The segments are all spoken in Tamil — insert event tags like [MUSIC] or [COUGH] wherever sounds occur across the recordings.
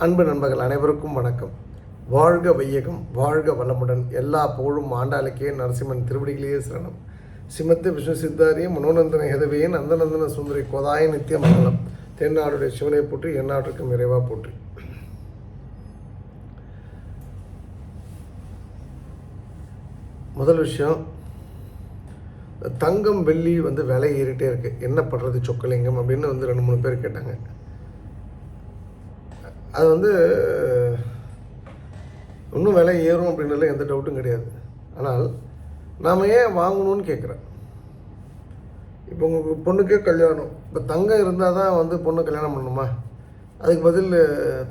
அன்பு நண்பர்கள் அனைவருக்கும் வணக்கம். வாழ்க வையகம் வாழ்க வளமுடன். எல்லா புகழும் ஆண்டாளுக்கே நரசிம்மன் திருவடிகளே சரணம். சிமத்து விஷ்ணு சித்தாரிய மனோநந்தன ஹெதவியன் அந்தநந்தன சுந்தரி கோதாய நித்திய மங்கலம். தென்னாடுடைய சிவனை போற்றி எந்நாட்டுக்கும் இறைவாக போற்றி. முதல் விஷயம் தங்கம் வெள்ளி வந்து விலை ஏறிட்டே இருக்குது என்ன பண்ணுறது சொக்கலிங்கம் அப்படின்னு வந்து ரெண்டு மூணு பேர் கேட்டாங்க. அது வந்து இன்னும் விலை ஏறும் அப்படின்றதுல எந்த டவுட்டும் கிடையாது. ஆனால் நாம் ஏன் வாங்கணும்னு கேட்குறேன். இப்போ உங்களுக்கு பொண்ணுக்கே கல்யாணம். இப்போ தங்கம் இருந்தால் தான் வந்து பொண்ணு கல்யாணம் பண்ணணுமா? அதுக்கு பதில்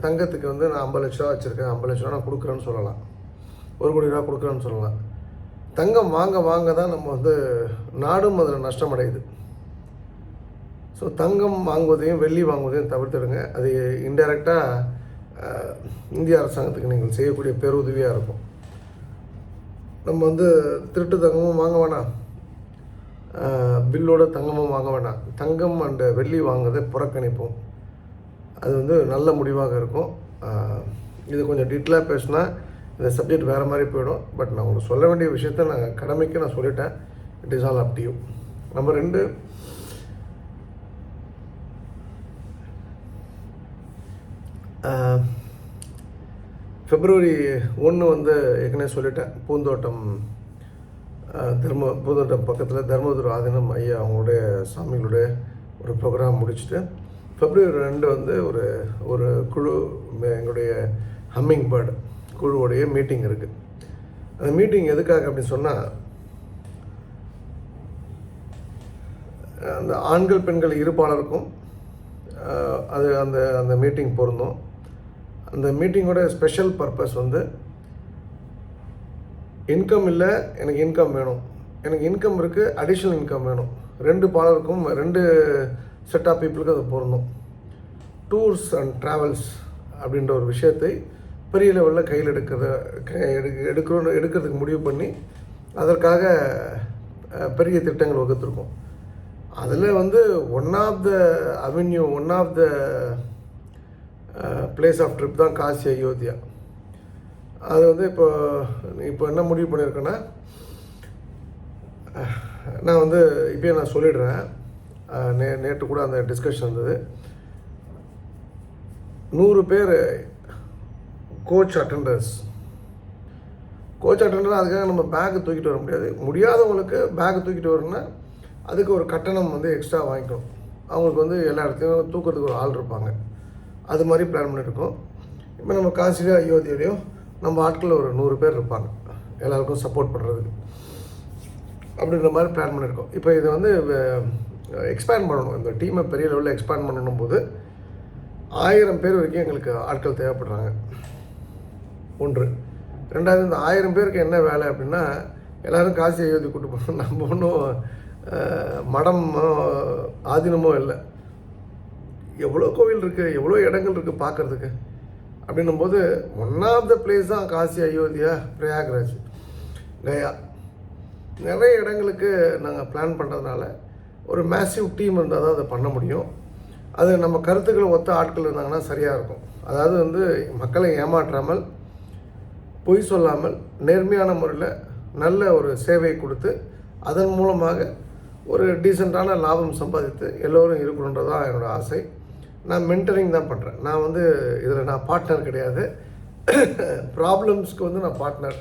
தங்கத்துக்கு வந்து நான் ஐம்பது லட்ச ரூபா வச்சுருக்கேன். ஐம்பது லட்ச ரூபா நான் கொடுக்குறேன்னு சொல்லலாம். ஒரு கோடி ரூபா கொடுக்குறேன்னு சொல்லலாம். தங்கம் வாங்க வாங்க தான் நம்ம வந்து நாடும் அதில் நஷ்டமடையுது. ஸோ தங்கம் வாங்குவதையும் வெள்ளி வாங்குவதையும் தவிர்த்துடுங்க. அது இன்டெரக்டாக இந்திய அரசாங்கத்துக்கு நீங்கள் செய்யக்கூடிய பேருதவியாக இருக்கும். நம்ம வந்து திருட்டு தங்கமும் வாங்க வேணாம். பில்லோட தங்கமும் வாங்க வேணாம். தங்கம் அண்டு வெள்ளி வாங்குறதை புறக்கணிப்போம். அது வந்து நல்ல முடிவாக இருக்கும். இது கொஞ்சம் டீட்டெயிலாக பேசினா இந்த சப்ஜெக்ட் வேறு மாதிரி போயிடும். பட் நான் உங்களுக்கு சொல்ல வேண்டிய விஷயத்த நான் கடமைக்கு நான் சொல்லிட்டேன். It is all up to you number ரெண்டு பிப்ரவரி ஒன்று வந்து ஏற்கனவே சொல்லிட்டேன். பூந்தோட்டம் தர்ம பூந்தோட்டம் பக்கத்தில் தர்மபுரி ஆதீனம் ஐயா அவங்களுடைய சாமிகளுடைய ஒரு ப்ரோக்ராம் முடிச்சுட்டு பிப்ரவரி ரெண்டு வந்து ஒரு ஒரு குழு எங்களுடைய ஹம்மிங் பேர்டு குழுவுடைய மீட்டிங் இருக்குது அந்த மீட்டிங் எதுக்காக அப்படின்னு சொன்னால் அந்த ஆண்கள் பெண்கள் இருப்பாளருக்கும் அது அந்த அந்த மீட்டிங் பொருந்தும். அந்த மீட்டிங்கோட ஸ்பெஷல் பர்பஸ் வந்து இன்கம் இல்லை எனக்கு இன்கம் வேணும். எனக்கு இன்கம் இருக்குது அடிஷ்னல் இன்கம் வேணும். ரெண்டு பாலருக்கும் ரெண்டு செட் ஆஃப் பீப்புளுக்கு அது பொருந்தும். டூர்ஸ் அண்ட் ட்ராவல்ஸ் அப்படின்ற ஒரு விஷயத்தை பெரிய லெவலில் கையில் எடுக்கிறத கை எடுக்க எடுக்கிறோம் எடுக்கிறதுக்கு முடிவு பண்ணி அதற்காக பெரிய திட்டங்கள் வகுத்திருக்கோம். அதில் வந்து one of the avenue one of the place of trip தான் காசி அயோத்தியா. அது வந்து இப்போ இப்போ என்ன முடிவு பண்ணியிருக்கேன்னா நான் வந்து இப்போயே நான் சொல்லிடுறேன். நே நேற்று கூட அந்த டிஸ்கஷன் இருந்தது நூறு பேர் கோச் அட்டண்டர்ஸ் கோச் அட்டண்டர் அதுக்காக நம்ம பேக்கு தூக்கிட்டு வர முடியாது. முடியாதவங்களுக்கு பேக்கு தூக்கிட்டு வரணும்னா அதுக்கு ஒரு கட்டணம் வந்து எக்ஸ்ட்ரா வாங்கிக்கணும். அவங்களுக்கு வந்து எல்லா இடத்துலையும் தூக்கிறதுக்கு ஒரு ஆள் இருப்பாங்க. அது மாதிரி பிளான் பண்ணியிருக்கோம் இப்போ நம்ம காசிலையோ அயோத்தியிலையோ நம்ம ஆட்களில் ஒரு நூறு பேர் இருப்பாங்க. எல்லாருக்கும் சப்போர்ட் பண்ணுறதுக்கு அப்படின்ற மாதிரி பிளான் பண்ணியிருக்கோம் இப்போ இதை வந்து எக்ஸ்பேண்ட் பண்ணணும். இந்த டீமை பெரிய லெவலில் எக்ஸ்பேண்ட் பண்ணணும் போது ஆயிரம் பேர் வரைக்கும் எங்களுக்கு ஆட்கள் தேவைப்படுறாங்க. ஒன்று. ரெண்டாவது இந்த ஆயிரம் பேருக்கு என்ன வேலை அப்படின்னா எல்லோரும் காசி அயோத்தி கூட்டு போகணும் நம்ம ஒன்றும் மடமோ ஆதீனமோ இல்லை. எவ்வளோ கோவில் இருக்குது எவ்வளோ இடங்கள் இருக்குது பார்க்குறதுக்கு? அப்படின்னும் போது ஒன் ஆஃப் த பிளேஸ் தான் காசி அயோத்தியா பிரயாக்ராஜ். கயா நிறைய இடங்களுக்கு நாங்கள் பிளான் பண்ணுறதுனால ஒரு மேசிவ் டீம் இருந்தால் தான் அதை பண்ண முடியும். அது நம்ம கருத்துக்களை ஒத்த ஆட்கள் இருந்தாங்கன்னா சரியாக இருக்கும். அதாவது வந்து மக்களை ஏமாற்றாமல் பொய் சொல்லாமல் நேர்மையான முறையில் நல்ல ஒரு சேவையை கொடுத்து அதன் மூலமாக ஒரு டீசெண்டான லாபம் சம்பாதித்து எல்லோரும் இருக்கணுன்றதான் என்னோடய ஆசை. நான் மென்டரிங் தான் பண்ணுறேன் நான் வந்து இதில் நான் பார்ட்னர் கிடையாது. [COUGHS] ப்ராப்ளம்ஸ்க்கு வந்து நான் பார்ட்னர்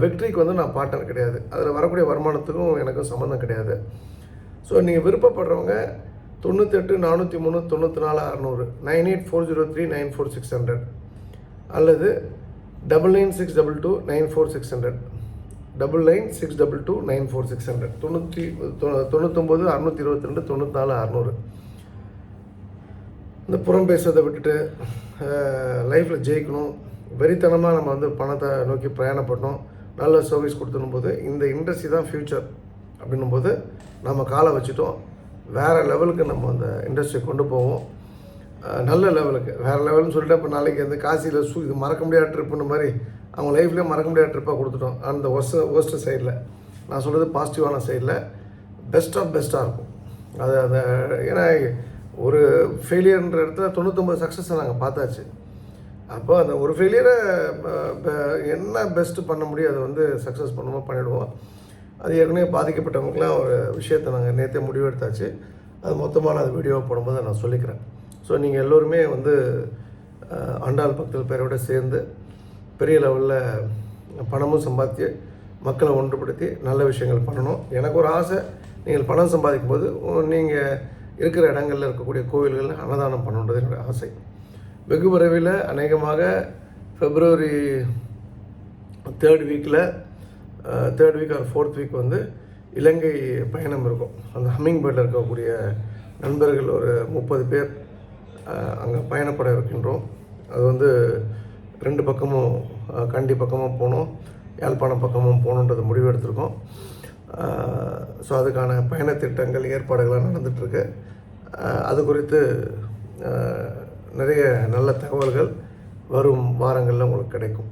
வெற்றிக்கு வந்து நான் பார்ட்னர் கிடையாது. அதில் வரக்கூடிய வருமானத்துக்கும் எனக்கும் சம்மந்தம் கிடையாது. ஸோ நீங்கள் விருப்பப்படுறவங்க தொண்ணூத்தெட்டு நானூற்றி மூணு தொண்ணூற்றி நாலு அறநூறு nine eight four zero three nine four six hundred அல்லது double nine six double two nine four six hundred double nine six double two nine four six hundred தொண்ணூற்றி தொ- தொண்ணூத்தொம்பது அறுநூற்றி இருபத்தி ரெண்டு தொண்ணூற்றி அறநூறு இந்த புறம் பேசுறதை விட்டுட்டு லைஃப்பில் ஜெயிக்கணும். வெறித்தனமாக நம்ம வந்து பணத்தை நோக்கி பிரயாணப்படணும். நல்ல சர்வீஸ் கொடுத்துடும் போது இந்த இண்டஸ்ட்ரி தான் ஃப்யூச்சர் அப்படின்னும் போது நம்ம காலை வச்சுட்டோம். வேறு லெவலுக்கு நம்ம அந்த இண்டஸ்ட்ரியை கொண்டு போவோம். நல்ல லெவலுக்கு வேறு லெவல்னு சொல்லிட்டு இப்போ நாளைக்கு அந்த காசியில் சூ இது மறக்க முடியாத ட்ரிப்புன்னு மாதிரி அவங்க லைஃப்லேயே மறக்க முடியாத ட்ரிப்பாக கொடுத்துட்டோம். அந்த ஒர்ஸ்ட் ஒர்ஸ்ட் சைடில் நான் சொல்கிறது பாசிட்டிவான சைடில் பெஸ்ட் ஆஃப் பெஸ்ட்டாக இருக்கும். அது அந்த ஏன்னா ஒரு ஃபெயிலியர்ன்ற இடத்துல தொண்ணூத்தொம்பது சக்ஸஸை நாங்கள் பார்த்தாச்சு. அப்போ அந்த ஒரு ஃபெயிலியரை என்ன பெஸ்ட்டு பண்ண முடியும் அதை வந்து சக்ஸஸ் பண்ணுமோ பண்ணிவிடுவோம் அது ஏற்கனவே பாதிக்கப்பட்டவங்களுக்குலாம் ஒரு விஷயத்தை நாங்கள் நேற்றே முடிவெடுத்தாச்சு. அது மொத்தமான அது வீடியோ போடும்போது நான் சொல்லிக்கிறேன். ஸோ நீங்கள் எல்லோருமே வந்து அஹ், ஆண்டாள் பக்தர்கள் பேரோட சேர்ந்து பெரிய லெவலில் பணமும் சம்பாதித்து மக்களை ஒன்றுபடுத்தி நல்ல விஷயங்கள் பண்ணணும். எனக்கு ஒரு ஆசை நீங்கள் பணம் சம்பாதிக்கும் போது நீங்கள் இருக்கிற இடங்களில் இருக்கக்கூடிய கோவில்களில் அன்னதானம் பண்ணணுன்றது என்னோட ஆசை. வெகு விரைவில் அநேகமாக பிப்ரவரி தேர்ட் வீக்கில் third week or fourth week வந்து இலங்கை பயணம் இருக்கும். அந்த ஹம்மிங் பேர்டில் இருக்கக்கூடிய நண்பர்கள் ஒரு முப்பது பேர் அங்கே பயணப்பட இருக்கின்றோம். அது வந்து ரெண்டு பக்கமும் கண்டி பக்கமும் போகணும் யாழ்ப்பாணம் பக்கமும் போகணுன்றது முடிவு எடுத்திருக்கோம். ஸோ அதுக்கான பயணத்திட்டங்கள் ஏற்பாடுகள்லாம் நடந்துகிட்ருக்கு அது குறித்து நிறைய நல்ல தகவல்கள் வரும் வாரங்களில் உங்களுக்கு கிடைக்கும்.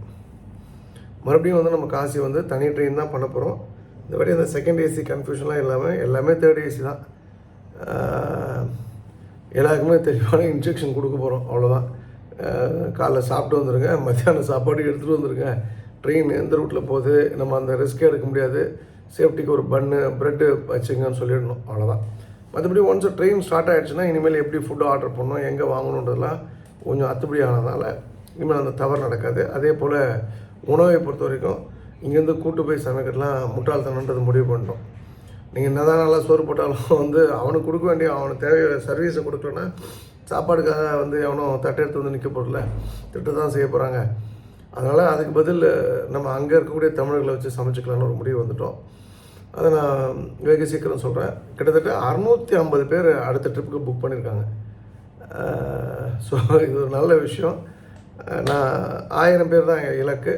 மறுபடியும் வந்து நம்ம காசி வந்து தனி ட்ரெயின் தான் பண்ண போகிறோம் இந்த வாட்டி அந்த செகண்ட் ஏசி கன்ஃபியூஷன்லாம் இல்லாமல் எல்லாமே தேர்ட் ஏசி தான். எல்லாருக்குமே தெளிவான இன்ஜெக்ஷன் கொடுக்க போகிறோம் அவ்வளோதான் காலைல சாப்பிட்டு வந்துருங்க மத்தியானம் சாப்பாடு எடுத்துகிட்டு வந்துருங்க. ட்ரெயின் எந்த ரூட்டில் போகுது நம்ம அந்த ரிஸ்க்கே எடுக்க முடியாது. சேஃப்டிக்கு ஒரு பன்னு ப்ரெட்டு வச்சுங்கன்னு சொல்லிடணும். அவ்வளோதான் மற்றபடி ஒன்ஸ் ட்ரெயின் ஸ்டார்ட் ஆகிடுச்சுன்னா இனிமேல் எப்படி ஃபுட்டு ஆர்டர் பண்ணணும் எங்கே வாங்கணுன்றதெல்லாம் கொஞ்சம் அத்துப்படி ஆனதுனால இனிமேல் அந்த தவறு நடக்காது. அதே போல் உணவை பொறுத்த வரைக்கும் இங்கேருந்து கூட்டு போய் சமைக்கிறதுலாம் முட்டாள்தனன்றது முடிவு பண்ணிட்டோம். நீங்கள் என்னதான் நல்லா சோறு போட்டாலும் வந்து அவனுக்கு கொடுக்க வேண்டிய அவனுக்கு தேவையான சர்வீஸை கொடுக்கலன்னா சாப்பாடுக்காக வந்து எவனும் தட்டை எடுத்து வந்து நிற்க போகிறல திட்டு தான் செய்ய போகிறாங்க அதனால் அதுக்கு பதில் நம்ம அங்கே இருக்கக்கூடிய தமிழர்களை வச்சு சமைச்சிக்கலாம்னு ஒரு முடிவு வந்துட்டோம். அதை நான் வெகு சீக்கிரம் சொல்கிறேன் கிட்டத்தட்ட அறநூற்றி ஐம்பது பேர் அடுத்த ட்ரிப்புக்கு புக் பண்ணியிருக்காங்க ஸோ இது ஒரு நல்ல விஷயம். நான் ஆயிரம் பேர் தான் எங்கள் இலக்கு.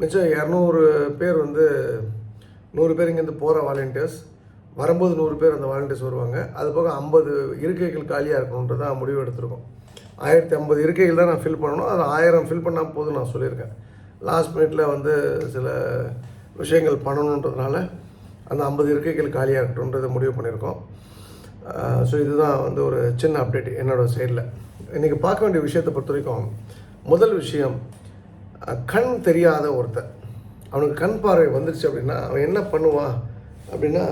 மிச்சம் இரநூறு பேர் வந்து நூறு பேர் இங்கேருந்து போகிற வாலண்டியர்ஸ் வரும்போது நூறு பேர் அந்த வாலண்டியர்ஸ் வருவாங்க. அது போக ஐம்பது இருக்கைகள் காலியாக இருக்கணுன்றது தான் முடிவு எடுத்திருக்கோம். ஆயிரத்தி ஐம்பது இருக்கைகள் தான் நான் ஃபில் பண்ணணும். அது ஆயிரம் ஃபில் பண்ணால் போதும் நான் சொல்லியிருக்கேன். லாஸ்ட் மினிட்ல வந்து சில விஷயங்கள் பண்ணணுன்றதுனால அந்த ஐம்பது இருக்கைகள் காலியாக இருக்கட்டும்ன்றதை முடிவு பண்ணியிருக்கோம். ஸோ இதுதான் வந்து ஒரு சின்ன அப்டேட் என்னோடய சைடில் இன்றைக்கி பார்க்க வேண்டிய விஷயத்தை பொறுத்த வரைக்கும் முதல் விஷயம் கண் தெரியாத ஒருத்தன். அவனுக்கு கண் பார்வை வந்துருச்சு அப்படின்னா அவன் என்ன பண்ணுவான் அப்படின்னா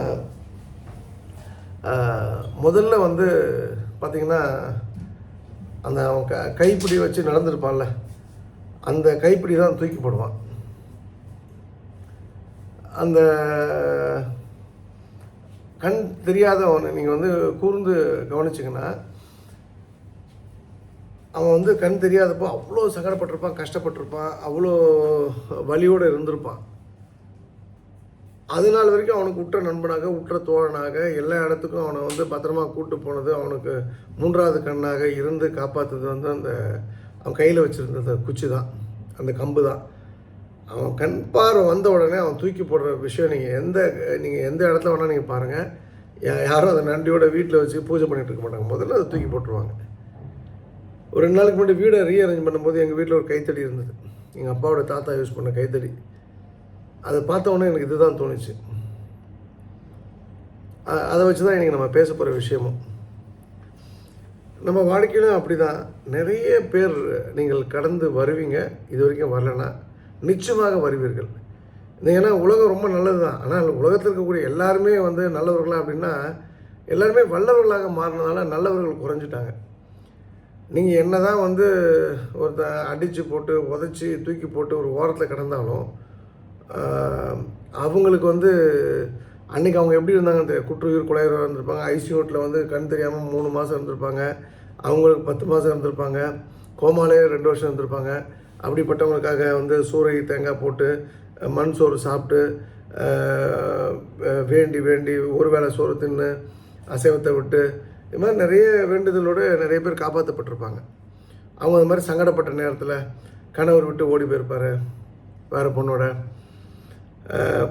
முதல்ல வந்து பார்த்திங்கன்னா அந்த அவன் க கைப்பிடி வச்சு நடந்திருப்பான்ல அந்த கைப்பிடி தான் தூக்கி போடுவான். அந்த கண் தெரியாதவனை நீங்கள் வந்து கூர்ந்து கவனிச்சிங்கன்னா அவன் வந்து கண் தெரியாதப்போ அவ்வளோ சங்கடப்பட்டிருப்பான் கஷ்டப்பட்டிருப்பான் அவ்வளோ வலியோடு இருந்திருப்பான். அது நாள் வரைக்கும் அவனுக்கு உற்ற நண்பனாக உற்ற தோழனாக எல்லா இடத்துக்கும் அவனை வந்து பத்திரமா கூட்டு போனது அவனுக்கு மூன்றாவது கண்ணாக இருந்து காப்பாற்றுறது வந்து அந்த அவன் கையில் வச்சுருந்த குச்சி தான் அந்த கம்பு தான். அவன் கண் பார்வை வந்த உடனே அவன் தூக்கி போடுற விஷயம் நீங்கள் எந்த நீங்கள் எந்த இடத்துல வேணால் நீங்கள் பாருங்கள் யாரும் அதை நன்றியோட வீட்டில் வச்சு பூஜை பண்ணிட்டு இருக்க மாட்டாங்க. முதல்ல அதை தூக்கி போட்டுருவாங்க. ஒரு ரெண்டு நாளுக்கு முன்னாடி வீடை ரீஅரேஞ்ச் பண்ணும்போது எங்கள் வீட்டில் ஒரு கைத்தடி இருந்தது. எங்கள் அப்பாவோட தாத்தா யூஸ் பண்ண கைத்தடி. அதை பார்த்த உடனே எனக்கு இதுதான் தோணுச்சு. அதை வச்சு தான் இன்றைக்கி நம்ம பேச போகிற விஷயமும். நம்ம வாழ்க்கையிலும் அப்படி தான் நிறைய பேர் நீங்கள் கடந்து வருவீங்க. இது வரைக்கும் வரலன்னா நிச்சயமாக வருவீர்கள். ஏன்னா உலகம் ரொம்ப நல்லது தான் ஆனால் உலகத்தில் இருக்கக்கூடிய எல்லாருமே வந்து நல்லவர்களா அப்படின்னா எல்லாருமே வல்லவர்களாக மாறினதால நல்லவர்கள் குறைஞ்சிட்டாங்க. நீங்கள் என்ன தான் வந்து ஒருத்த அடித்து போட்டு உதச்சி தூக்கி போட்டு ஒரு ஓரத்தில் கிடந்தாலும் அவங்களுக்கு வந்து அன்றைக்கி அவங்க எப்படி இருந்தாங்க அந்த குற்றுயிர் குலையராக இருந்திருப்பாங்க. ஐசியூட்டில் வந்து கண் தெரியாமல் மூணு மாதம் இருந்திருப்பாங்க. அவங்களுக்கு பத்து மாதம் இருந்திருப்பாங்க. கோமாலே ரெண்டு வருஷம் இருந்திருப்பாங்க. அப்படிப்பட்டவங்களுக்காக வந்து சூறை தேங்காய் போட்டு மண் சோறு சாப்பிட்டு வேண்டி வேண்டி ஒரு வேளை சோறு தின்னு அசைவத்தை விட்டு இது மாதிரி நிறைய வேண்டுதலோடு நிறைய பேர் காப்பாற்றப்பட்டிருப்பாங்க அவங்க அது மாதிரி சங்கடப்பட்ட நேரத்தில் கணவர் விட்டு ஓடி போயிருப்பார் வேறு பொண்ணோட.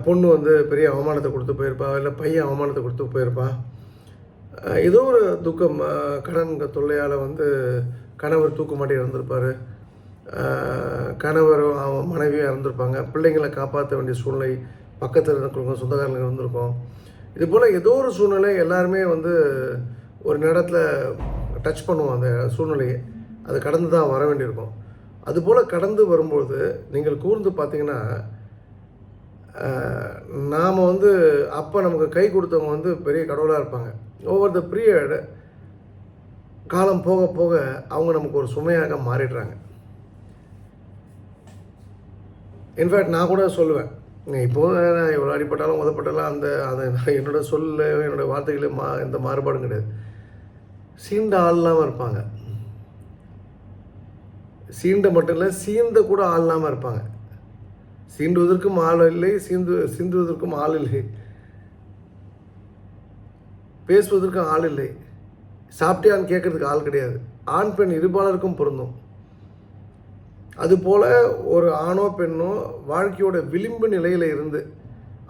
பொண்ணு வந்து பெரிய அவமானத்தை கொடுத்து போயிருப்பா இல்லை பையன் அவமானத்தை கொடுத்து போயிருப்பான் ஏதோ ஒரு துக்கம் கடன் தொல்லையால் வந்து கணவர் தூக்கு மாட்டி இறந்துருப்பார். கணவரும் அவன் மனைவியும் இறந்துருப்பாங்க. பிள்ளைங்களை காப்பாற்ற வேண்டிய சூழ்நிலை பக்கத்தில் இருக்கிறவங்க சொந்தக்காரங்க இருந்திருக்கோம். இது போல் ஏதோ ஒரு சூழ்நிலை எல்லாருமே வந்து ஒரு நேரத்தில் டச் பண்ணுவோம் அந்த சூழ்நிலையை. அது கடந்து தான் வர வேண்டியிருக்கும். அதுபோல் கடந்து வரும்போது நீங்கள் கூர்ந்து பார்த்தீங்கன்னா நாம் வந்து அப்போ நமக்கு கை கொடுத்தவங்க வந்து பெரிய கடவுளாக இருப்பாங்க. ஓவர் த பீரியட் காலம் போக போக அவங்க நமக்கு ஒரு சுமையாக மாறிடுறாங்க. இன்ஃபேக்ட் நான் கூட சொல்லுவேன். இப்போ நான் எவ்வளோ அடிப்பட்டாலும் உதப்பட்டாலும் அந்த அந்த என்னோட சொல்ல என்னோடய வார்த்தைகளே மா எந்த மாறுபாடும் கிடையாது. சீண்ட ஆள் இல்லாமல் இருப்பாங்க. சீண்ட மட்டும் இல்லை சீந்த கூட ஆள் இல்லாமல் இருப்பாங்க. சீண்டுவதற்கும் ஆள் இல்லை சீந்து சீந்துவதற்கும் ஆள் இல்லை. பேசுவதற்கும் ஆள் இல்லை. சாப்பிட்டியான்னு கேட்கறதுக்கு ஆள் கிடையாது. ஆண் பெண் இருபாலருக்கும் பொருந்தும். அதுபோல் ஒரு ஆணோ பெண்ணோ வாழ்க்கையோட விளிம்பு நிலையில் இருந்து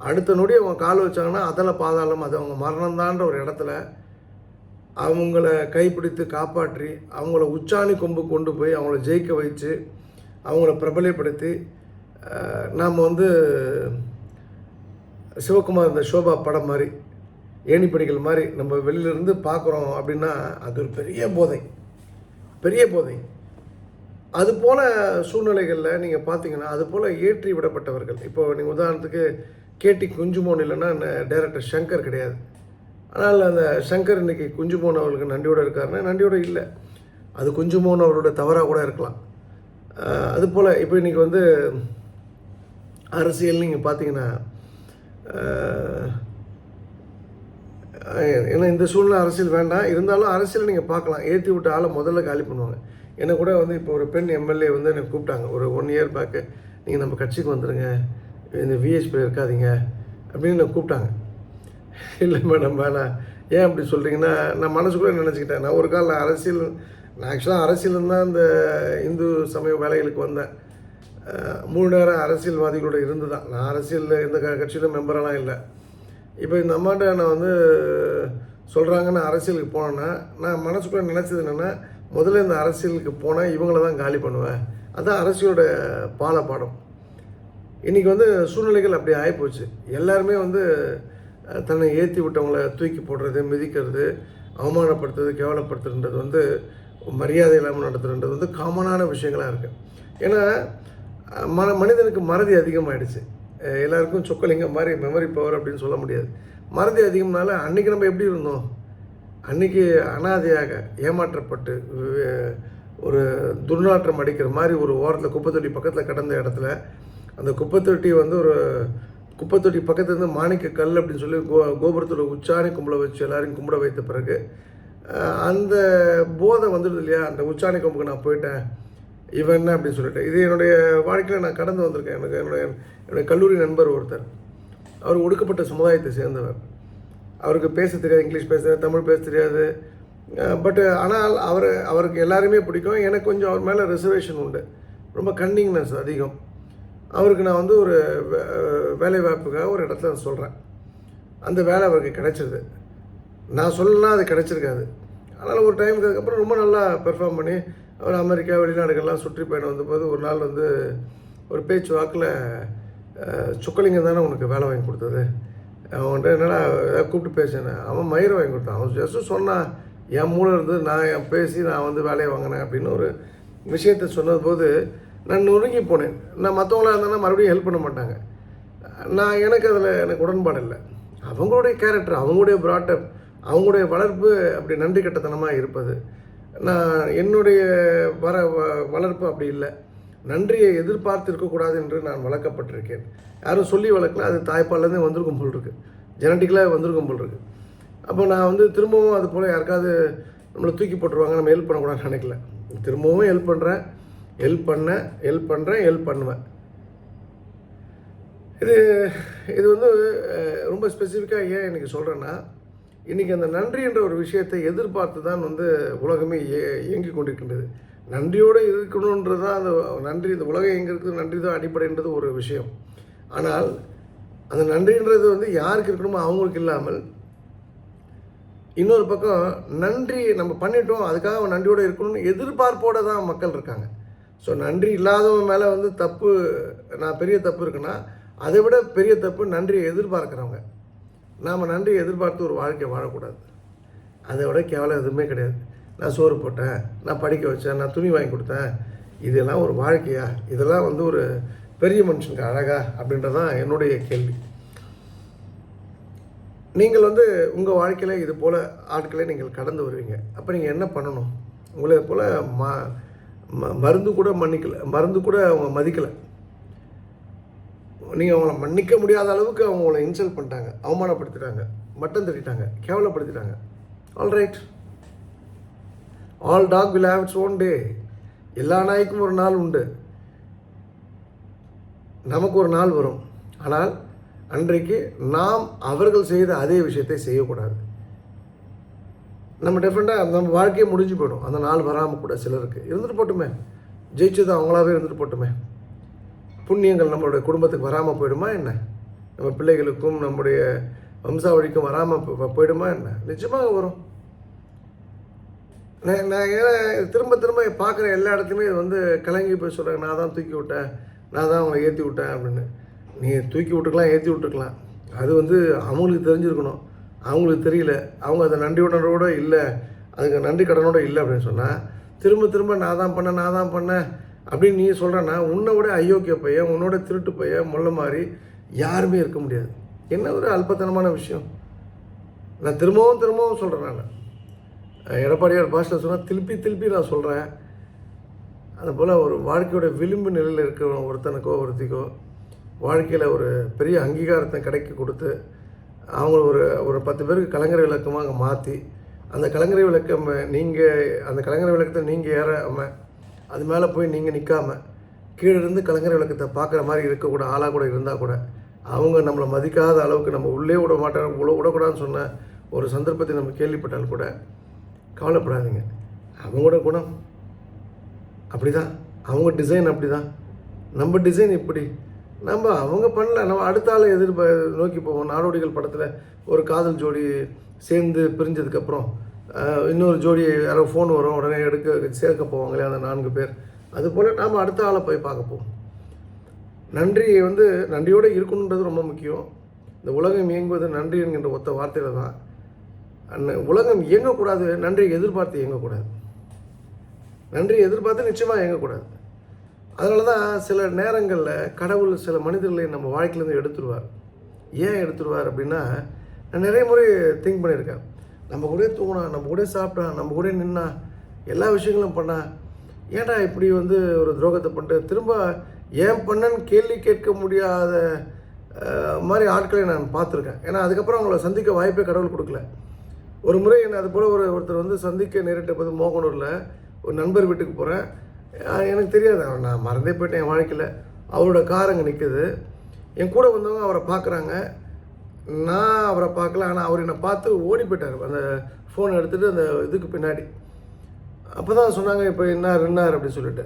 அடுத்த நொடி அவங்க கால் வச்சாங்கன்னா அதில் பாதாளம் அது அவங்க மரணம்தான்ற ஒரு இடத்துல அவங்கள கைப்பிடித்து காப்பாற்றி அவங்கள உச்சாணி கொம்பு கொண்டு போய் அவங்கள ஜெயிக்க வச்சு அவங்கள பிரபலப்படுத்தி நாம் வந்து சிவகுமார் இந்த சோபா படம் மாதிரி ஏணிப்படிகள் மாதிரி நம்ம வெளியிலேருந்து பார்க்குறோம் அப்படின்னா அது ஒரு பெரிய போதை. பெரிய போதை. அது போல் சூழ்நிலைகளில் நீங்கள் பார்த்தீங்கன்னா அது போல் ஏற்றி விடப்பட்டவர்கள். இப்போ நீங்கள் உதாரணத்துக்கு கேட்டி குஞ்சுமோன் இல்லைன்னா டைரக்டர் சங்கர் கிடையாது. ஆனால் அந்த சங்கர் இன்னைக்கு குஞ்சுமோன் அவர்களுக்கு நன்றியோடு இருக்காருன்னா நன்றியோடு இல்லை. அது குஞ்சுமோன் அவரோட தவறாக கூட இருக்கலாம். அது போல் இப்போ இன்றைக்கி வந்து அரசியல் நீங்கள் பார்த்தீங்கன்னா ஏன்னா இந்த சூழ்நிலை அரசியல் வேண்டாம். இருந்தாலும் அரசியல் நீங்கள் பார்க்கலாம். ஏற்றி விட்ட ஆளை முதல்ல காலி பண்ணுவாங்க. என்னை கூட வந்து இப்போ ஒரு பெண் எம்எல்ஏ வந்து எனக்கு கூப்பிட்டாங்க. ஒரு ஒன் இயர் பேக்கு நீங்கள் நம்ம கட்சிக்கு வந்துடுங்க இந்த விஹெச்பியில் இருக்காதீங்க அப்படின்னு என்னை கூப்பிட்டாங்க. இல்லை மேடம் வேணாம். ஏன் அப்படி சொல்கிறீங்கன்னா நான் மனசுக்குள்ளே நினச்சிக்கிட்டேன். நான் ஒரு காலம் அரசியல் நான் ஆக்சுவலாக அரசியல் தான் இந்த இந்து சமய வேலைகளுக்கு வந்தேன். மூணு நேரம் அரசியல்வாதிகளோட இருந்து தான் நான் அரசியலில் எந்த க கட்சியிலும் மெம்பரெல்லாம் இல்லை. இப்போ இந்த அம்மாட்ட நான் வந்து சொல்கிறாங்கன்னு அரசியலுக்கு போனேன்னா நான் மனசுக்குள்ளே நினச்சது என்னென்னா முதல்ல இந்த அரசியலுக்கு போனால் இவங்கள தான் காலி பண்ணுவேன். அதுதான் அரசியலோட பால பாடம் இன்றைக்கி வந்து சூழ்நிலைகள் அப்படி ஆகிப்போச்சு எல்லாருமே வந்து தன்னை ஏற்றி விட்டவங்கள தூக்கி போடுறது மிதிக்கிறது அவமானப்படுத்துறது கேவலப்படுத்துறது வந்து மரியாதை இல்லாமல் நடத்துறது வந்து காமனான விஷயங்களாக இருக்குது ஏன்னா மன மனிதனுக்கு மறதி அதிகமாகிடுச்சு எல்லாருக்கும் சொக்கலிங்க மாதிரி மெமரி பவர் அப்படின்னு சொல்ல முடியாது. மறதி அதிகம்னால அன்றைக்கி நம்ம எப்படி இருந்தோம்? அன்றைக்கி அனாதையாக ஏமாற்றப்பட்டு ஒரு துர்நாற்றம் அடிக்கிற மாதிரி ஒரு ஓரத்தில் குப்பைத்தொட்டி பக்கத்தில் கடந்த இடத்துல அந்த குப்பைத்தொட்டி வந்து ஒரு குப்பைத்தொட்டி பக்கத்துலேருந்து மாணிக்க கல் அப்படின்னு சொல்லி கோ கோபுரத்தில் உச்சாணி கும்பலை வச்சு எல்லாரையும் கும்பிட வைத்த பிறகு அந்த போதை வந்துடுது இல்லையா? அந்த உச்சாணி கொம்புக்கு நான் போயிட்டேன். இவன் என்ன அப்படின்னு சொல்லிட்டு இது என்னுடைய வாழ்க்கையில் நான் கடந்து வந்திருக்கேன். எனக்கு என்னுடைய என்னுடைய கல்லூரி நண்பர் ஒருத்தர். அவர் ஒடுக்கப்பட்ட சமுதாயத்தை சேர்ந்தவர். அவருக்கு பேச தெரியாது இங்கிலீஷ் பேச தெரியாது தமிழ் பேச தெரியாது. பட்டு ஆனால் அவர் அவருக்கு எல்லாருமே பிடிக்கும். எனக்கு கொஞ்சம் அவர் மேலே ரிசர்வேஷன் உண்டு. ரொம்ப கன்னிங்னஸ் அதிகம். அவருக்கு நான் வந்து ஒரு வே- வேலை வாய்ப்புக்காக ஒரு இடத்துல சொல்கிறேன் அந்த வேலை அவருக்கு கிடச்சிருது. நான் சொல்லலாம் அது கிடச்சிருக்காது. அதனால் ஒரு டைமுக்கு அதுக்கப்புறம் ரொம்ப நல்லா பெர்ஃபார்ம் பண்ணி அவர் அமெரிக்கா வெளிநாடுகள்லாம் சுற்றி பயணம் வந்தபோது ஒரு நாள் வந்து ஒரு பேச்சு வாக்கில் சுக்கலிங்கம் தானே உனக்கு வேலை வாங்கி கொடுத்தது? அவன்கிட்ட என்னடா ஏதாவது கூப்பிட்டு பேசினேன் அவன் மயிரை வாங்கி கொடுத்தான். அவன் ஜஸ்ட்டு சொன்னான் என் மூளை இருந்து நான் என் பேசி நான் வந்து வேலையை வாங்கினேன் அப்படின்னு ஒரு விஷயத்தை சொன்னது போது நான் நொறுங்கி போனேன். நான் மற்றவங்களாக இருந்தேன்னா மறுபடியும் ஹெல்ப் பண்ண மாட்டாங்க. நான் எனக்கு அதில் எனக்கு உடன்பாடு இல்லை. அவங்களுடைய கேரக்டர் அவங்களுடைய ப்ராட்டப் அவங்களுடைய வளர்ப்பு அப்படி நன்றி கட்டத்தனமாக இருப்பது. நான் என்னுடைய வர வ- வளர்ப்பு அப்படி இல்லை. நன்றியை எதிர்பார்த்து இருக்கக்கூடாது என்று நான் வளர்க்கப்பட்டிருக்கேன். யாரும் சொல்லி வளர்க்கல அது தாய்ப்பாலேருந்தே வந்திருக்கும் போல் இருக்கு. ஜெனட்டிக்கலாக வந்திருக்கும் போல் இருக்கு. அப்போ நான் வந்து திரும்பவும் அது போல் யாருக்காவது நம்மளை தூக்கி போட்டுருவாங்க நம்ம ஹெல்ப் பண்ணக்கூடாதுன்னு நினைக்கல. திரும்பவும் ஹெல்ப் பண்ணுறேன் ஹெல்ப் பண்ணேன் ஹெல்ப் பண்ணுறேன் ஹெல்ப் பண்ணுவேன். இது இது வந்து ரொம்ப ஸ்பெசிஃபிக்காக ஏன் எனக்கு சொல்கிறேன்னா இன்றைக்கி அந்த நன்றி என்ற ஒரு விஷயத்தை எதிர்பார்த்து தான் வந்து உலகமே இய- இயங்கிக் கொண்டிருக்கின்றது. நன்றியோடு இருக்கணுன்றது தான் அந்த நன்றி இந்த உலகம் எங்கே இருக்குது நன்றி தான் அடிப்படைன்றது ஒரு விஷயம். ஆனால் அந்த நன்றின்றது வந்து யாருக்கு இருக்கணுமோ அவங்களுக்கு இல்லாமல் இன்னொரு பக்கம் நன்றி நம்ம பண்ணிட்டோம் அதுக்காக அவன் நன்றியோடு இருக்கணும்னு எதிர்பார்ப்போடு தான் மக்கள் இருக்காங்க. ஸோ நன்றி இல்லாதவன் மேலே வந்து தப்பு நான் பெரிய தப்பு இருக்குன்னா அதை விட பெரிய தப்பு நன்றியை எதிர்பார்க்குறவங்க. நாம் நன்றி எதிர்பார்த்து ஒரு வாழ்க்கையை வாழக்கூடாது. அதை விட கேவலம் எதுவுமே கிடையாது. நான் சோறு போட்டேன் நான் படிக்க வச்சேன் நான் துணி வாங்கி கொடுத்தேன். இதெல்லாம் ஒரு வாழ்க்கையா? இதெல்லாம் வந்து ஒரு பெரிய மனுஷனுக்கு அழகா அப்படின்றதான் என்னுடைய கேள்வி. நீங்கள் வந்து உங்கள் வாழ்க்கையில் இது போல் ஆட்களை நீங்கள் கடந்து வருவீங்க. அப்போ நீங்கள் என்ன பண்ணணும்? உங்களை போல் ம ம- மருந்து கூட மன்னிக்கலை மருந்து கூட அவங்க மதிக்கலை. நீங்கள் அவங்கள மன்னிக்க முடியாத அளவுக்கு அவங்கள இன்சல்ட் பண்ணிட்டாங்க அவமானப்படுத்திட்டாங்க மட்டம் தட்டிட்டாங்க கேவலப்படுத்திட்டாங்க. All right all dog will have its own day எல்லா நாய்க்கும் ஒரு நாள் உண்டு. நமக்கு ஒரு நாள் வரும். ஆனால் அன்றைக்கு நாம் அவர்கள் செய்த அதே விஷயத்தை செய்யக்கூடாது. நம்ம டிஃப்ரெண்ட்டாக நம்ம வாழ்க்கையே முடிஞ்சு போயிடும். அந்த நாள் வராமல் கூட சிலருக்கு. இருந்துட்டு போட்டுமே. ஜெயிச்சது அவங்களாவே இருந்துட்டு போட்டுமே. புண்ணியங்கள் நம்மளுடைய குடும்பத்துக்கு வராமல் போயிடுமா என்ன? நம்ம பிள்ளைகளுக்கும் நம்முடைய வம்சாவழிக்கும் வராமல் போயிடுமா என்ன? நிச்சயமாக வரும். நான் நான் ஏன்னா திரும்ப திரும்ப பார்க்குற எல்லா இடத்துலையுமே இது வந்து கலங்கி போய் சொல்கிறாங்க நான் தான் தூக்கி விட்டேன் நான் தான் அவங்களை ஏற்றி விட்டேன் அப்படின்னு. நீ தூக்கி விட்டுக்கலாம் ஏற்றி விட்டுக்கலாம். அது வந்து அவங்களுக்கு தெரிஞ்சிருக்கணும். அவங்களுக்கு தெரியல. அவங்க அதை நன்றியுடனோட இல்லை அதுக்கு நன்றி கடனோட இல்லை அப்படின்னு சொன்னால் திரும்ப திரும்ப நான் தான் பண்ணேன் நான் தான் பண்ணேன் அப்படின்னு நீ சொல்கிறேன்னா உன்னை விட அயோக்கிய பையன் உன்னோட திருட்டு பையன் முள்ள மாதிரி யாருமே இருக்க முடியாது. என்ன ஒரு அல்பத்தனமான விஷயம்? நான் திரும்பவும் திரும்பவும் சொல்கிறேன் நான். எடப்பாடியார் பாஷில் சொன்னால் திருப்பி திருப்பி நான் சொல்கிறேன் அதுபோல் ஒரு வாழ்க்கையோட விளிம்பு நிலையில் இருக்கிற ஒருத்தனுக்கோ ஒருத்திக்கோ வாழ்க்கையில் ஒரு பெரிய அங்கீகாரத்தை கிடைக்க கொடுத்து அவங்கள ஒரு ஒரு பத்து பேருக்கு கலைஞர் விளக்கமாக மாற்றி அந்த கலைஞர் விளக்கம் நீங்கள் அந்த கலைஞர் விளக்கத்தை நீங்கள் ஏறாமல் அது மேலே போய் நீங்கள் நிற்காமல் கீழே இருந்து கலைஞர் விளக்கத்தை பார்க்குற மாதிரி இருக்கக்கூட ஆளாக கூட இருந்தால் கூட அவங்க நம்மளை மதிக்காத அளவுக்கு நம்ம உள்ளே விட மாட்டாங்க உள்ள விடக்கூடாதுன்னு சொன்ன ஒரு சந்தர்ப்பத்தை நம்ம கேள்விப்பட்டால் கூட கவலைப்படாதீங்க. அவங்களோட குணம். அப்படி தான் அவங்க டிசைன் அப்படி தான் நம்ம டிசைன் இப்படி நம்ம அவங்க பண்ணல. நம்ம அடுத்த ஆளை எதிர்ப நோக்கி போவோம். நாடோடிகள் படத்தில் ஒரு காதல் ஜோடி சேர்ந்து பிரிஞ்சதுக்கப்புறம் இன்னொரு ஜோடி யாரோ ஃபோன் வரும் உடனே எடுக்க சேர்க்க போவாங்களே அந்த நான்கு பேர். அதுபோல் நாம் அடுத்த ஆளை போய் பார்க்க போவோம். நன்றி வந்து நன்றியோடு இருக்கணுன்றது ரொம்ப முக்கியம். இந்த உலகம் இயங்குவது நன்றி என்கின்ற ஒத்த வார்த்தையில் தான். அந்த உலகம் இயங்கக்கூடாது நன்றியை எதிர்பார்த்து இயங்கக்கூடாது. நன்றியை எதிர்பார்த்து நிச்சயமாக இயங்கக்கூடாது. அதனால தான் சில நேரங்களில் கடவுள் சில மனிதர்களை நம்ம வாழ்க்கையிலேருந்து எடுத்துருவார். ஏன் எடுத்துருவார் அப்படின்னா நான் நிறைய முறை திங்க் பண்ணியிருக்கேன். நம்ம கூட தூங்கினா நம்ம கூட சாப்பிட்டா நம்ம கூட நின்னா எல்லா விஷயங்களும் பண்ணா ஏன்டா இப்படி வந்து ஒரு துரோகத்தை பண்ணிட்டு திரும்ப ஏன் பண்ணன்னு கேள்வி கேட்க முடியாத மாதிரி ஆட்களை நான் பார்த்துருக்கேன். ஏன்னா அதுக்கப்புறம் அவங்கள சந்திக்க வாய்ப்பே கடவுள் கொடுக்கல. ஒரு முறை என்னை அது போல் ஒரு ஒருத்தர் வந்து சந்திக்க நேரிட்ட போது மோகனூரில் ஒரு நண்பர் வீட்டுக்கு போகிறேன் எனக்கு தெரியாது. அவன் நான் மறந்தே போயிட்டேன் என் வாழ்க்கையில். அவரோட கார் அங்கே நிற்குது என் கூட வந்தவங்க அவரை பார்க்குறாங்க. நான் அவரை பார்க்கல ஆனால் அவர் என்னை பார்த்து ஓடி போயிட்டார். அந்த ஃபோன் எடுத்துகிட்டு அந்த இதுக்கு பின்னாடி. அப்போ தான் சொன்னாங்க இப்போ என்னார் என்னார் அப்படின்னு சொல்லிட்டு.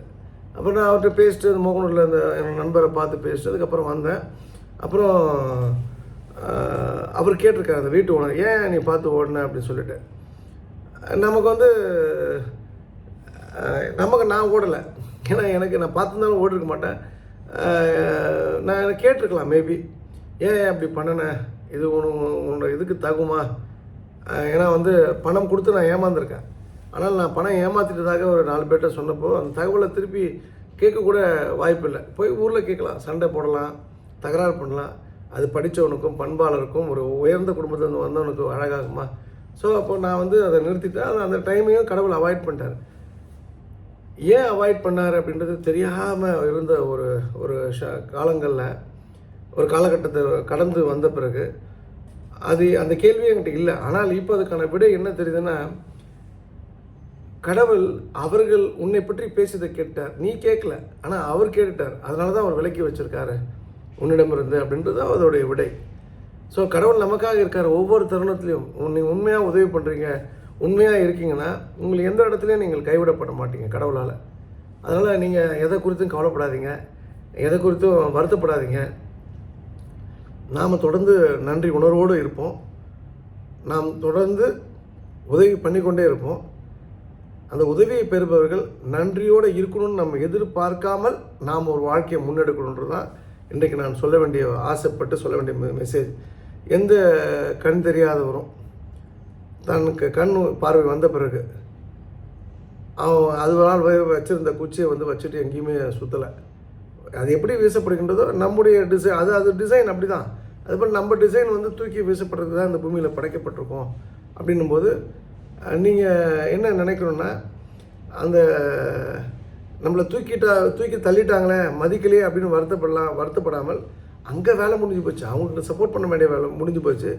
அப்புறம் நான் அவர்கிட்ட பேசிட்டு அந்த மோகனூரில் அந்த என் நண்பரை பார்த்து பேசிட்டு அதுக்கப்புறம் வந்தேன். அப்புறம் அவர் கேட்டிருக்காரு அந்த வீட்டு ஓனர் ஏன் நீ பார்த்து ஓடின? அப்படின்னு சொல்லிட்டு. நமக்கு வந்து நமக்கு நான் ஓடலை. ஏன்னா எனக்கு நான் பார்த்துருந்தாலும் ஓடிருக்க மாட்டேன். நான் கேட்டிருக்கலாம் மேபி ஏன் அப்படி பண்ணினேன் இது உன உன்னோட இதுக்கு தகுமா? ஏன்னா வந்து பணம் கொடுத்து நான் ஏமாந்துருக்கேன். ஆனால் நான் பணம் ஏமாத்திட்டதாக ஒரு நாலு பேர்கிட்ட சொன்னப்போ அந்த தகவலை திருப்பி கேட்கக்கூட வாய்ப்பு இல்லை. போய் ஊரில் கேட்கலாம். சண்டை போடலாம் தகராறு பண்ணலாம். அது படித்தவனுக்கும் பண்பாளருக்கும் ஒரு உயர்ந்த குடும்பத்துலேருந்து வந்தவனுக்கு அழகாகுமா? ஸோ அப்போ நான் வந்து அதை நிறுத்திட்டேன். அந்த டைமையும் கடவுள் அவாய்ட் பண்ணிட்டார். ஏன் அவாய்ட் பண்ணார் அப்படின்றது தெரியாமல் இருந்த ஒரு ஒரு ஷ காலங்களில் ஒரு காலகட்டத்தை கடந்து வந்த பிறகு அது அந்த கேள்வி என்கிட்ட இல்லை. ஆனால் இப்போ அதுக்கான விடை என்ன தெரியுதுன்னா கடவுள் அவர்கள் உன்னை பற்றி பேசியதை கேட்டார். நீ கேட்கல ஆனால் அவர் கேட்டுட்டார். அதனால தான் அவர் விலக்கி வச்சுருக்காரு. உன்னிடமிருந்து அப்படின்றது அதோடைய விடை. ஸோ கடவுள் நமக்காக இருக்கார் ஒவ்வொரு தருணத்துலையும் நீங்கள் உண்மையாக உதவி பண்ணுறீங்க உண்மையாக இருக்கீங்கன்னா உங்களுக்கு எந்த இடத்துலையும் நீங்கள் கைவிடப்பட மாட்டீங்க கடவுளால். அதனால் நீங்கள் எதை குறித்தும் கவலைப்படாதீங்க எதை குறித்தும் வருத்தப்படாதீங்க. நாம் தொடர்ந்து நன்றி உணர்வோடு இருப்போம். நாம் தொடர்ந்து உதவி பண்ணிக்கொண்டே இருப்போம். அந்த உதவியை பெறுபவர்கள் நன்றியோடு இருக்கணும்னு நம்ம எதிர்பார்க்காமல் நாம் ஒரு வாழ்க்கையை முன்னெடுக்கணுன்றது தான் இன்றைக்கு நான் சொல்ல வேண்டிய ஆசைப்பட்டு சொல்ல வேண்டிய மெசேஜ். எந்த கண் தெரியாதவரும் தனக்கு கண் பார்வை வந்த பிறகு அவன் அது நாள் வச்சுருந்த வச்சிருந்த குச்சியை வந்து வச்சுட்டு எங்கேயுமே சுற்றலை அது எப்படி வீசப்படுகின்றதோ நம்முடைய டிசைன் அது அது டிசைன் அப்படி தான் அதுபோல் நம்ம டிசைன் வந்து தூக்கி வீசப்படுறது தான் இந்த பூமியில் படைக்கப்பட்டிருக்கோம். அப்படின்னும்போது நீங்கள் என்ன நினைக்கணுன்னா அந்த நம்மளை தூக்கிட்டா தூக்கி தள்ளிட்டாங்களே மதிக்கலையே அப்படின்னு வருத்தப்படலாம் வருத்தப்படாமல் அங்கே வேலை முடிஞ்சு போச்சு. அவங்களுக்கு சப்போர்ட் பண்ண வேண்டிய வேலை முடிஞ்சு போச்சு.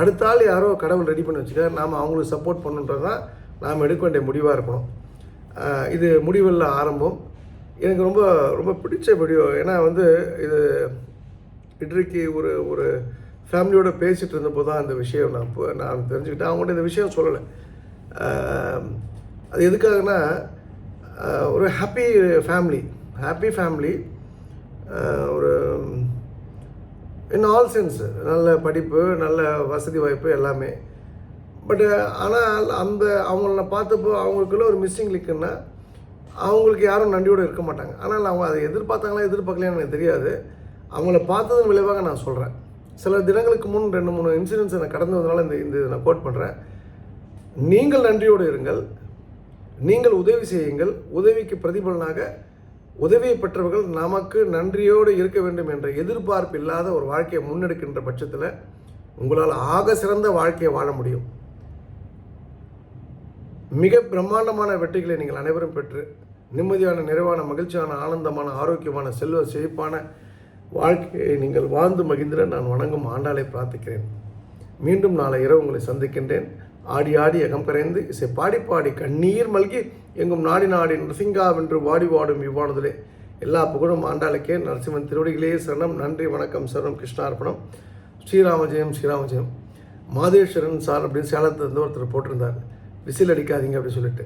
அடுத்த ஆள் யாரோ கடவுள் ரெடி பண்ணி வச்சுக்க நாம் அவங்களுக்கு சப்போர்ட் பண்ணுன்றது தான் நாம் எடுக்க வேண்டிய முடிவாக இருக்கணும். இது முடிவில் ஆரம்பம். எனக்கு ரொம்ப ரொம்ப பிடிச்ச வீடியோ ஏன்னா வந்து இது இன்றைக்கு ஒரு ஒரு ஃபேமிலியோட பேசிகிட்டு இருந்தப்போ தான் இந்த விஷயம் நான் இப்போ நான் தெரிஞ்சுக்கிட்டேன். அவங்கள்ட்ட இந்த விஷயம் சொல்லலை. அது எதுக்காகனா ஒரு ஹாப்பி ஃபேமிலி ஹாப்பி ஃபேமிலி ஒரு இன் ஆல் சென்ஸ் நல்ல படிப்பு நல்ல வசதி வாய்ப்பு எல்லாமே. பட்டு ஆனால் அந்த அவங்கள பார்த்தப்போ அவங்களுக்குள்ள ஒரு மிஸ்ஸிங் லிக்குன்னா அவங்களுக்கு யாரும் நன்றியோடு இருக்க மாட்டாங்க. ஆனால் அவங்க அதை எதிர்பார்த்தாங்களா எதிர்பார்க்கலையான்னு எனக்கு தெரியாது. அவங்கள பார்த்ததன் விளைவாக நான் சொல்கிறேன் சில தினங்களுக்கு முன் ரெண்டு மூணு இன்சிடென்ட்ஸ் நான் கடந்து வந்தனால இந்த இந்த இதை நான் கோட் பண்ணுறேன் நீங்கள் நன்றியோடு இருங்கள். நீங்கள் உதவி செய்யுங்கள். உதவிக்கு பிரதிபலனாக உதவியை பெற்றவர்கள் நமக்கு நன்றியோடு இருக்க வேண்டும் என்ற எதிர்பார்ப்பு இல்லாத ஒரு வாழ்க்கையை முன்னெடுக்கின்ற பட்சத்தில் உங்களால் ஆக சிறந்த வாழ்க்கையை வாழ முடியும். மிக பிரம்மாண்டமான வெற்றிகளை நீங்கள் அனைவரும் பெற்று நிம்மதியான நிறைவான மகிழ்ச்சியான ஆனந்தமான ஆரோக்கியமான செல்வ செழிப்பான வாழ்க்கையை நீங்கள் வாழ்ந்து மகிழ்ந்திட நான் வணங்கும் ஆண்டாளை பிரார்த்திக்கிறேன். மீண்டும் நாளை இரவு உங்களை சந்திக்கின்றேன். ஆடி ஆடி அகம் கரைந்து இசை பாடி பாடி கண்ணீர் மல்கி எங்கும் நாடி நாடி நரசிங்காவென்று வாடி வாடும் இவ்வாணுதலே எல்லா புகழும் ஆண்டாளுக்கே. நரசிம்மன் திருவடிகளே சரணம். நன்றி வணக்கம். சரணம். கிருஷ்ணார்ப்பணம் ஸ்ரீராமஜெயம் ஸ்ரீராமஜெயம். மாதேஸ்வரன் சார் அப்படின்னு சேலத்துலேருந்து ஒருத்தர் போட்டிருந்தார். விசில் அடிக்காதீங்க அப்படின்னு சொல்லிட்டு.